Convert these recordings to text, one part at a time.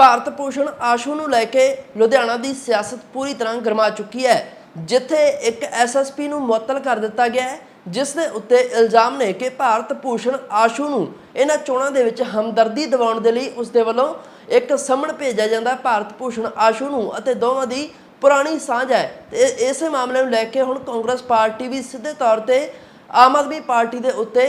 ਭਾਰਤ ਭੂਸ਼ਣ ਆਸ਼ੂ ਨੂੰ ਲੈ ਕੇ ਲੁਧਿਆਣਾ ਦੀ ਸਿਆਸਤ ਪੂਰੀ ਤਰ੍ਹਾਂ ਗਰਮਾ ਚੁੱਕੀ ਹੈ, ਜਿੱਥੇ ਇੱਕ ਐਸਐਸਪੀ ਨੂੰ ਮੁਅੱਤਲ ਕਰ ਦਿੱਤਾ ਗਿਆ ਹੈ, ਜਿਸ ਦੇ ਉੱਤੇ ਇਲਜ਼ਾਮ ਨੇ ਕਿ ਭਾਰਤ ਭੂਸ਼ਣ ਆਸ਼ੂ ਨੂੰ ਇਹਨਾਂ ਚੋਣਾਂ ਦੇ ਵਿੱਚ ਹਮਦਰਦੀ ਦਿਵਾਉਣ ਦੇ ਲਈ ਉਸ ਦੇ ਵੱਲੋਂ ਇੱਕ ਸਮਣ ਭੇਜਿਆ ਜਾਂਦਾ ਭਾਰਤ ਭੂਸ਼ਣ ਆਸ਼ੂ ਨੂੰ ਅਤੇ ਦੋਵਾਂ ਦੀ ਪੁਰਾਣੀ ਸਾਂਝ ਹੈ। ਤੇ ਇਸੇ ਮਾਮਲੇ ਨੂੰ ਲੈ ਕੇ ਹੁਣ ਕਾਂਗਰਸ ਪਾਰਟੀ ਵੀ ਸਿੱਧੇ ਤੌਰ ਤੇ ਆਮ ਆਦਮੀ ਪਾਰਟੀ ਦੇ ਉੱਤੇ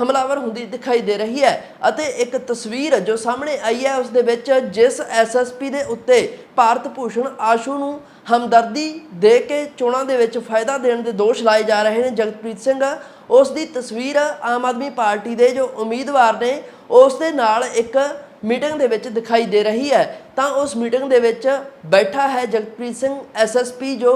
ਹਮਲਾਵਰ ਹੁੰਦੀ ਦਿਖਾਈ ਦੇ ਰਹੀ ਹੈ ਅਤੇ ਇੱਕ ਤਸਵੀਰ ਜੋ ਸਾਹਮਣੇ ਆਈ ਹੈ, ਉਸ ਦੇ ਵਿੱਚ ਜਿਸ ਐਸਐਸਪੀ ਦੇ ਉੱਤੇ ਭਾਰਤ ਭੂਸ਼ਣ ਆਸ਼ੂ ਨੂੰ ਹਮਦਰਦੀ ਦੇ ਕੇ ਚੋਣਾਂ ਦੇ ਵਿੱਚ ਫਾਇਦਾ ਦੇਣ ਦੇ ਦੋਸ਼ ਲਾਏ ਜਾ ਰਹੇ ਨੇ ਜਗਤਪ੍ਰੀਤ ਸਿੰਘ, ਉਸ ਦੀ ਤਸਵੀਰ ਆਮ ਆਦਮੀ ਪਾਰਟੀ ਦੇ ਜੋ ਉਮੀਦਵਾਰ ਨੇ, ਉਸ ਦੇ ਨਾਲ ਇੱਕ ਮੀਟਿੰਗ ਦੇ ਵਿੱਚ ਦਿਖਾਈ ਦੇ ਰਹੀ ਹੈ ਤਾਂ ਉਸ ਮੀਟਿੰਗ ਦੇ ਵਿੱਚ ਬੈਠਾ ਹੈ ਜਗਤਪ੍ਰੀਤ ਸਿੰਘ ਐਸਐਸਪੀ ਜੋ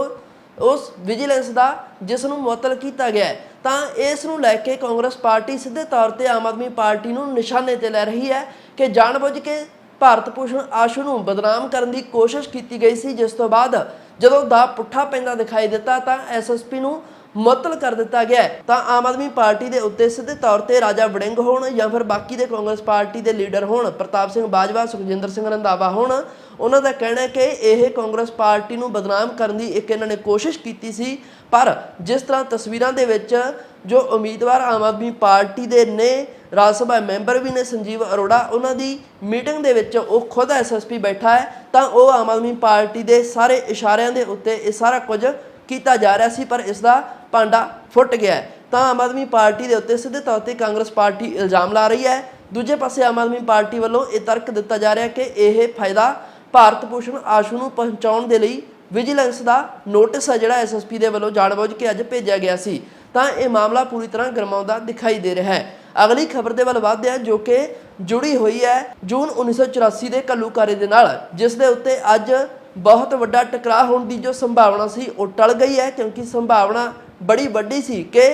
ਉਸ ਵਿਜੀਲੈਂਸ ਦਾ, ਜਿਸ ਨੂੰ ਮੁਅੱਤਲ ਕੀਤਾ ਗਿਆ ਹੈ। ਤਾਂ ਇਸ ਨੂੰ ਲੈ ਕੇ ਕਾਂਗਰਸ ਪਾਰਟੀ ਸਿੱਧੇ ਤੌਰ ਤੇ ਆਮ ਆਦਮੀ ਪਾਰਟੀ ਨੂੰ ਨਿਸ਼ਾਨੇ ਤੇ ਲੈ ਰਹੀ ਹੈ ਕਿ ਜਾਣਬੁੱਝ ਕੇ ਭਾਰਤ ਭੂਸ਼ਣ ਆਸ਼ੂ ਨੂੰ ਬਦਨਾਮ ਕਰਨ ਦੀ ਕੋਸ਼ਿਸ਼ ਕੀਤੀ ਗਈ ਸੀ, ਜਿਸ ਤੋਂ ਬਾਅਦ ਜਦੋਂ ਦਾ ਪੁੱਠਾ ਪੈਂਦਾ ਦਿਖਾਈ ਦਿੱਤਾ ਤਾਂ ਐਸਐਸਪੀ ਨੂੰ ਮੁਅੱਤਲ ਕਰ ਦਿੱਤਾ ਗਿਆ ਤਾਂ ਆਮ ਆਦਮੀ ਪਾਰਟੀ ਦੇ ਉੱਤੇ ਸਿੱਧੇ ਤੌਰ ਤੇ ਰਾਜਾ ਵੜਿੰਗ ਹੋਣ ਜਾਂ ਫਿਰ ਬਾਕੀ ਦੇ ਕਾਂਗਰਸ ਪਾਰਟੀ ਦੇ ਲੀਡਰ ਹੋਣ, ਪ੍ਰਤਾਪ ਸਿੰਘ ਬਾਜਵਾ, ਸੁਖਜਿੰਦਰ ਸਿੰਘ ਰੰਧਾਵਾ ਹੋਣ, ਉਹਨਾਂ ਦਾ ਕਹਿਣਾ ਹੈ ਕਿ ਇਹ ਕਾਂਗਰਸ ਪਾਰਟੀ ਨੂੰ ਬਦਨਾਮ ਕਰਨ ਦੀ ਇੱਕ ਇਹਨਾਂ ਨੇ ਕੋਸ਼ਿਸ਼ ਕੀਤੀ ਸੀ। ਪਰ ਜਿਸ ਤਰ੍ਹਾਂ ਤਸਵੀਰਾਂ ਦੇ ਵਿੱਚ ਜੋ ਉਮੀਦਵਾਰ ਆਮ ਆਦਮੀ ਪਾਰਟੀ ਦੇ ਨੇ, ਰਾਜ ਸਭਾ ਮੈਂਬਰ ਵੀ ਨੇ, ਸੰਜੀਵ ਅਰੋੜਾ, ਉਹਨਾਂ ਦੀ ਮੀਟਿੰਗ ਦੇ ਵਿੱਚ ਉਹ ਖੁਦ ਐਸਐਸਪੀ ਬੈਠਾ ਹੈ, ਤਾਂ ਉਹ ਆਮ ਆਦਮੀ ਪਾਰਟੀ ਦੇ ਸਾਰੇ ਇਸ਼ਾਰਿਆਂ ਦੇ ਉੱਤੇ ਇਹ ਸਾਰਾ ਕੁਝ ਕੀਤਾ ਜਾ ਰਿਹਾ ਸੀ, ਪਰ ਇਸ ਦਾ ਭਾਂਡਾ ਫੁੱਟ ਗਿਆ ਤਾਂ ਆਮ ਆਦਮੀ ਪਾਰਟੀ ਦੇ ਉੱਤੇ ਸਿੱਧੇ ਤੌਰ ਤੇ ਕਾਂਗਰਸ ਪਾਰਟੀ ਇਲਜ਼ਾਮ ਲਾ ਰਹੀ ਹੈ। ਦੂਜੇ ਪਾਸੇ ਆਮ ਆਦਮੀ ਪਾਰਟੀ ਵੱਲੋਂ ਇਹ ਤਰਕ ਦਿੱਤਾ ਜਾ ਰਿਹਾ ਕਿ ਇਹ ਫਾਇਦਾ ਭਾਰਤ ਭੂਸ਼ਣ ਆਸ਼ੂ ਨੂੰ ਪਹੁੰਚਾਉਣ ਦੇ ਲਈ ਵਿਜੀਲੈਂਸ ਦਾ ਨੋਟਿਸ ਹੈ, ਜਿਹੜਾ ਐਸਐਸਪੀ ਦੇ ਵੱਲੋਂ ਜਾਣਬੁੱਝ ਕੇ ਅੱਜ ਭੇਜਿਆ ਗਿਆ ਸੀ। ਤਾਂ ਇਹ ਮਾਮਲਾ ਪੂਰੀ ਤਰ੍ਹਾਂ ਗਰਮਾਉਂਦਾ ਦਿਖਾਈ ਦੇ ਰਿਹਾ ਹੈ। ਅਗਲੀ ਖਬਰ ਦੇ ਵੱਲ ਵਧਦੇ ਹਾਂ, ਜੋ ਕਿ ਜੁੜੀ ਹੋਈ ਹੈ ਜੂਨ 1984 ਦੇ ਘੱਲੂਕਾਰੇ ਦੇ ਨਾਲ, ਜਿਸ ਦੇ ਉੱਤੇ ਅੱਜ ਬਹੁਤ ਵੱਡਾ ਟਕਰਾਅ ਹੋਣ ਦੀ ਜੋ ਸੰਭਾਵਨਾ ਸੀ, ਉਹ ਟਲ ਗਈ ਹੈ ਕਿਉਂਕਿ ਸੰਭਾਵਨਾ ਬੜੀ ਵੱਡੀ ਸੀ ਕਿ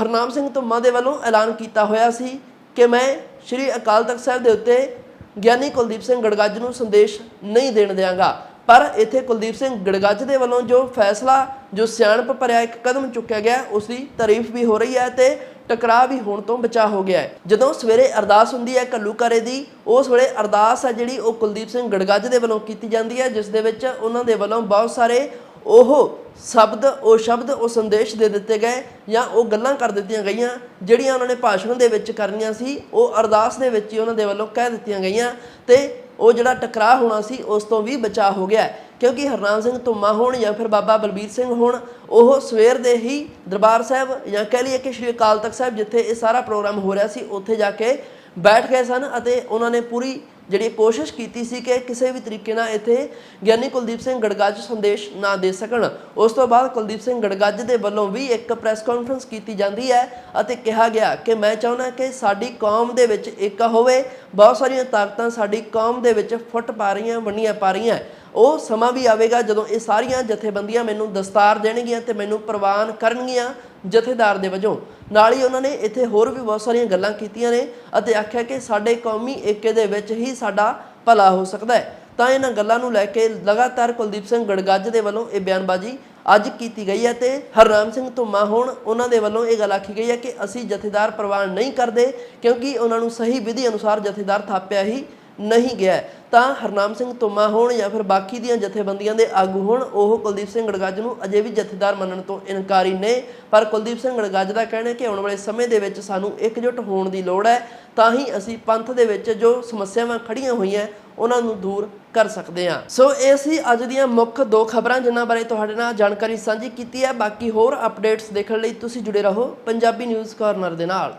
ਹਰਨਾਮ ਸਿੰਘ ਧੁੰਮਾ ਦੇ ਵੱਲੋਂ ਐਲਾਨ ਕੀਤਾ ਹੋਇਆ ਸੀ ਕਿ ਮੈਂ ਸ੍ਰੀ ਅਕਾਲ ਤਖਤ ਸਾਹਿਬ ਦੇ ਉੱਤੇ ਗਿਆਨੀ ਕੁਲਦੀਪ ਸਿੰਘ ਗੜਗੱਜ ਨੂੰ ਸੰਦੇਸ਼ ਨਹੀਂ ਦੇਣ ਦਿਆਂਗਾ। ਪਰ ਇੱਥੇ ਕੁਲਦੀਪ ਸਿੰਘ ਗੜਗੱਜ ਦੇ ਵੱਲੋਂ ਜੋ ਫੈਸਲਾ, ਜੋ ਸਿਆਣਪ ਭਰਿਆ ਇੱਕ ਕਦਮ ਚੁੱਕਿਆ ਗਿਆ, ਉਸ ਦੀ ਤਾਰੀਫ ਵੀ ਹੋ ਰਹੀ ਹੈ ਤੇ ਟਕਰਾਅ ਵੀ ਹੋਣ ਤੋਂ ਬਚਾ ਹੋ ਗਿਆ ਹੈ। ਜਦੋਂ ਸਵੇਰੇ ਅਰਦਾਸ ਹੁੰਦੀ ਹੈ ਕੱਲੂਕਾਰੇ ਦੀ, ਉਸ ਵੇਲੇ ਅਰਦਾਸ ਹੈ ਜਿਹੜੀ ਉਹ ਕੁਲਦੀਪ ਸਿੰਘ ਗੜਗੱਜ ਦੇ ਵੱਲੋਂ ਕੀਤੀ ਜਾਂਦੀ ਹੈ, ਜਿਸ ਦੇ ਵਿੱਚ ਉਹਨਾਂ ਦੇ ਵੱਲੋਂ ਬਹੁਤ ਸਾਰੇ ਉਹ ਸ਼ਬਦ ਉਹ ਸ਼ਬਦ, ਉਹ ਸੰਦੇਸ਼ ਦੇ ਦਿੱਤੇ ਗਏ ਜਾਂ ਉਹ ਗੱਲਾਂ ਕਰ ਦਿੱਤੀਆਂ ਗਈਆਂ, ਜਿਹੜੀਆਂ ਉਹਨਾਂ ਨੇ ਭਾਸ਼ਣ ਦੇ ਵਿੱਚ ਕਰਨੀਆਂ ਸੀ, ਉਹ ਅਰਦਾਸ ਦੇ ਵਿੱਚ ਹੀ ਉਹਨਾਂ ਦੇ ਵੱਲੋਂ ਕਹਿ ਦਿੱਤੀਆਂ ਗਈਆਂ ਤੇ ਉਹ ਜਿਹੜਾ ਟਕਰਾਅ ਹੋਣਾ ਸੀ, ਉਸ ਤੋਂ ਵੀ ਬਚਾ ਹੋ ਗਿਆ ਕਿਉਂਕਿ ਹਰਨਾਮ ਸਿੰਘ ਧੁੰਮਾ ਹੋਣ ਜਾਂ ਫਿਰ ਬਾਬਾ ਬਲਬੀਰ ਸਿੰਘ ਹੋਣ, ਉਹ ਸਵੇਰ ਦੇ ਹੀ ਦਰਬਾਰ ਸਾਹਿਬ ਜਾਂ ਕਹਿ ਲਈਏ ਕਿ ਸ਼੍ਰੀ ਅਕਾਲ ਤਖਤ ਸਾਹਿਬ, ਜਿੱਥੇ ਇਹ ਸਾਰਾ ਪ੍ਰੋਗਰਾਮ ਹੋ ਰਿਹਾ ਸੀ, ਉੱਥੇ ਜਾ ਕੇ ਬੈਠ ਗਏ ਸਨ ਅਤੇ ਉਹਨਾਂ ਨੇ ਪੂਰੀ ਜਿਹੜੀ ਕੋਸ਼ਿਸ਼ ਕੀਤੀ ਸੀ ਕਿ ਕਿਸੇ ਵੀ ਤਰੀਕੇ ਨਾਲ ਇੱਥੇ ਗਿਆਨੀ ਕੁਲਦੀਪ ਸਿੰਘ ਗੜਗੱਜ ਸੰਦੇਸ਼ ਨਾ ਦੇ ਸਕਣ। ਉਸ ਤੋਂ ਬਾਅਦ ਕੁਲਦੀਪ ਸਿੰਘ ਗੜਗੱਜ ਦੇ ਵੱਲੋਂ ਵੀ ਇੱਕ ਪ੍ਰੈਸ ਕਾਨਫਰੰਸ ਕੀਤੀ ਜਾਂਦੀ ਹੈ ਅਤੇ ਕਿਹਾ ਗਿਆ ਕਿ ਮੈਂ ਚਾਹੁੰਦਾ ਕਿ ਸਾਡੀ ਕੌਮ ਦੇ ਵਿੱਚ ਇੱਕ ਹੋਵੇ। ਬਹੁਤ ਸਾਰੀਆਂ ਤਾਕਤਾਂ ਸਾਡੀ ਕੌਮ ਦੇ ਵਿੱਚ ਫੁੱਟ ਪਾ ਰਹੀਆਂ, ਵੰਡੀਆਂ ਪਾ ਰਹੀਆਂ। ਉਹ ਸਮਾਂ ਵੀ ਆਵੇਗਾ ਜਦੋਂ ਇਹ ਸਾਰੀਆਂ ਜਥੇਬੰਦੀਆਂ ਮੈਨੂੰ ਦਸਤਾਰ ਦੇਣਗੀਆਂ ਤੇ ਮੈਨੂੰ ਪ੍ਰਵਾਨ ਕਰਨਗੀਆਂ। ਜਥੇਦਾਰ ਦੇ ਵਜੋਂ। ਨਾਲ ਹੀ ਉਹਨਾਂ ਨੇ ਇੱਥੇ ਹੋਰ ਵੀ ਬਹੁਤ ਸਾਰੀਆਂ ਗੱਲਾਂ ਕੀਤੀਆਂ ਨੇ ਅਤੇ ਆਖਿਆ ਕਿ ਸਾਡੇ ਕੌਮੀ ਏਕੇ ਦੇ ਵਿੱਚ ਹੀ ਸਾਡਾ ਭਲਾ ਹੋ ਸਕਦਾ ਹੈ। ਤਾਂ ਇਹਨਾਂ ਗੱਲਾਂ ਨੂੰ ਲੈ ਕੇ ਲਗਾਤਾਰ ਕੁਲਦੀਪ ਸਿੰਘ ਗੜਗੱਜ ਦੇ ਵੱਲੋਂ ਇਹ ਬਿਆਨਬਾਜ਼ੀ ਅੱਜ ਕੀਤੀ ਗਈ ਹੈ ਤੇ ਹਰਨਾਮ ਸਿੰਘ ਧੁੰਮਾ ਹੋਣ ਉਹਨਾਂ ਦੇ ਵੱਲੋਂ ਇਹ ਗੱਲ ਆਖੀ ਗਈ ਹੈ ਕਿ ਅਸੀਂ ਜਥੇਦਾਰ ਪ੍ਰਵਾਨ ਨਹੀਂ ਕਰਦੇ ਕਿਉਂਕਿ ਉਹਨਾਂ ਨੂੰ ਸਹੀ ਵਿਧੀ ਅਨੁਸਾਰ ਜਥੇਦਾਰ ਥਾਪਿਆ ਹੀ ਨਹੀਂ ਗਿਆ ਤਾਂ ਹਰਨਾਮ ਸਿੰਘ ਧੁੰਮਾ ਹੋਣ ਜਾਂ ਫਿਰ ਬਾਕੀ ਦੀਆਂ ਜਥੇਬੰਦੀਆਂ ਦੇ ਆਗੂ ਹੋਣ, ਉਹ ਕੁਲਦੀਪ ਸਿੰਘ ਗੜਗੱਜ ਨੂੰ ਅਜੇ ਵੀ ਜਥੇਦਾਰ ਮੰਨਣ ਤੋਂ ਇਨਕਾਰੀ ਨੇ ਪਰ ਕੁਲਦੀਪ ਸਿੰਘ ਗੜਗੱਜ ਦਾ ਕਹਿਣਾ ਹੈ ਕਿ ਆਉਣ ਵਾਲੇ ਸਮੇਂ ਦੇ ਵਿੱਚ ਸਾਨੂੰ ਇਕਜੁੱਟ ਹੋਣ ਦੀ ਲੋੜ ਹੈ। ਤਾਂ ਹੀ ਅਸੀਂ ਪੰਥ ਦੇ ਵਿੱਚ ਜੋ ਸਮੱਸਿਆਵਾਂ ਖੜੀਆਂ ਹੋਈਆਂ, ਉਹਨਾਂ ਨੂੰ ਦੂਰ ਕਰ ਸਕਦੇ ਹਾਂ। ਸੋ ਇਹ ਸੀ ਅੱਜ ਦੀਆਂ ਮੁੱਖ ਦੋ ਖਬਰਾਂ, ਜਿਨ੍ਹਾਂ ਬਾਰੇ ਤੁਹਾਡੇ ਨਾਲ ਜਾਣਕਾਰੀ ਸਾਂਝੀ ਕੀਤੀ ਹੈ। ਬਾਕੀ ਹੋਰ ਅਪਡੇਟਸ ਦੇਖਣ ਲਈ ਤੁਸੀਂ ਜੁੜੇ ਰਹੋ ਪੰਜਾਬੀ ਨਿਊਜ਼ ਕਾਰਨਰ ਦੇ ਨਾਲ।